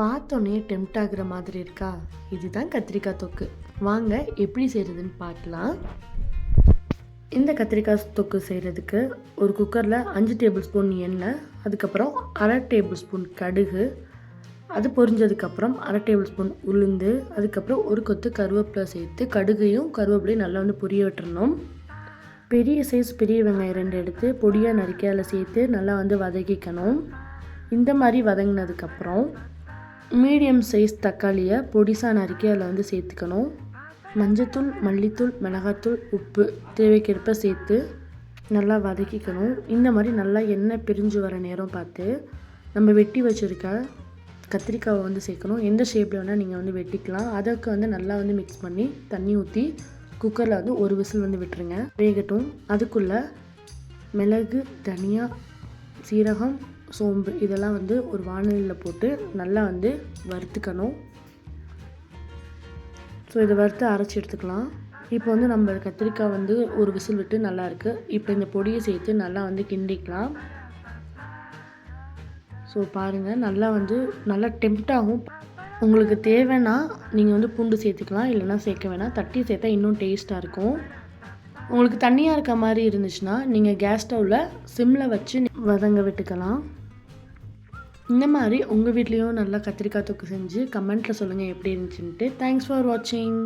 பார்த்தோன்னே டெம்ட் ஆகுற மாதிரி இருக்கா? இதுதான் கத்திரிக்காய் தொக்கு. வாங்க எப்படி செய்கிறதுன்னு பார்க்கலாம். இந்த கத்திரிக்காய் தொக்கு செய்கிறதுக்கு ஒரு குக்கரில் அஞ்சு டேபிள் ஸ்பூன் எண்ணெய் அதுக்கப்புறம் அரை டேபிள் ஸ்பூன் கடுகு அது பொரிஞ்சதுக்கப்புறம் அரை டேபிள் ஸ்பூன் உளுந்து அதுக்கப்புறம் ஒரு கொத்து கருவேப்பிலை சேர்த்து கடுகையும் கருவேப்பிலையும் நல்லா வந்து பொரிய விட்டுறணும். பெரிய சைஸ் பெரிய வெங்காயம் ரெண்டு எடுத்து பொடியாக நறுக்கி அதில் சேர்த்து நல்லா வந்து வதக்கிக்கணும். இந்த மாதிரி வதங்கினதுக்கப்புறம் மீடியம் சைஸ் தக்காளியை பொடிசாக நறுக்கி அதில் வந்து சேர்த்துக்கணும். மஞ்சத்தூள் மல்லித்தூள் மிளகாத்தூள் உப்பு தேவைக்கேற்ப சேர்த்து நல்லா வதக்கிக்கணும். இந்த மாதிரி நல்லா எண்ணெய் பிரிஞ்சு வர நேரம் பார்த்து நம்ம வெட்டி வச்சுருக்க கத்திரிக்காவை வந்து சேர்க்கணும். எந்த ஷேப்பில் வேணால் நீங்கள் வந்து வெட்டிக்கலாம். அதற்கு வந்து நல்லா வந்து மிக்ஸ் பண்ணி தண்ணி ஊற்றி குக்கரில் வந்து ஒரு விசில் வந்து விட்டுருங்க. வேகட்டும். அதுக்குள்ளே மிளகு தனியாக சீரகம் சோம்பு இதெல்லாம் வந்து ஒரு வானலியில் போட்டு நல்லா வந்து வறுத்துக்கணும். ஸோ இதை வறுத்து அரைச்சி எடுத்துக்கலாம். இப்போ வந்து நம்ம கத்திரிக்காய் வந்து ஒரு விசில் விட்டு நல்லாயிருக்கு இப்போ இந்த பொடியை சேர்த்து நல்லா வந்து கிண்டிக்கலாம். ஸோ பாருங்கள் நல்லா வந்து நல்லா டெம்ட் ஆகும். உங்களுக்கு தேவைன்னா நீங்கள் வந்து பூண்டு சேர்த்துக்கலாம் இல்லைன்னா சேர்க்க வேணாம். தட்டி சேர்த்தா இன்னும் டேஸ்ட்டாக இருக்கும். உங்களுக்கு தண்ணியாக இருக்க மாதிரி இருந்துச்சுன்னா நீங்கள் கேஸ் ஸ்டவ்வில் சிம்மில் வச்சு வதங்க விட்டுக்கலாம். இந்த மாதிரி உங்கள் வீட்லேயும் நல்லா கத்திரிக்காய் தொக்கு செஞ்சு கமெண்ட்டில் சொல்லுங்கள் எப்படி இருந்துச்சுன்ட்டு. தேங்க்ஸ் ஃபார் வாட்சிங்